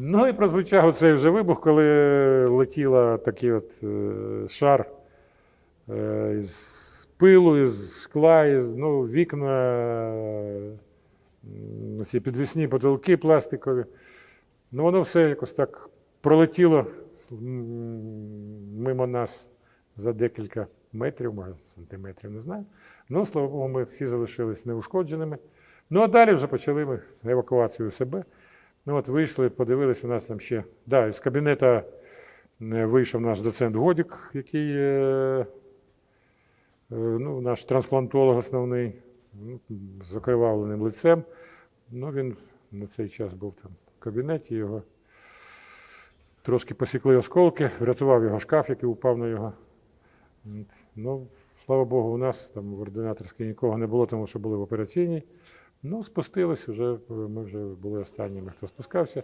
Ну і прозвучав оцей вже вибух, коли летіла такий от е, шар е, із пилу, із скла, із ну, вікна, ці підвісні потолки пластикові. Ну, воно все якось так пролетіло мимо нас за декілька метрів, може, сантиметрів, не знаю. Ну, слава Богу, ми всі залишились неушкодженими. Ну, а далі вже почали ми евакуацію себе. Ну, от вийшли, подивилися, у нас там ще. Да, із кабінета е, вийшов наш доцент Годік, який е, е, ну, наш трансплантолог основний, ну, з окривавленим лицем. Ну, він на цей час був там в кабінеті, його трошки посікли осколки, врятував його шкаф, який упав на його. Ну, слава Богу, у нас там в ординаторській нікого не було, тому що були в операційній. Ну, спустились вже, ми вже були останніми, хто спускався.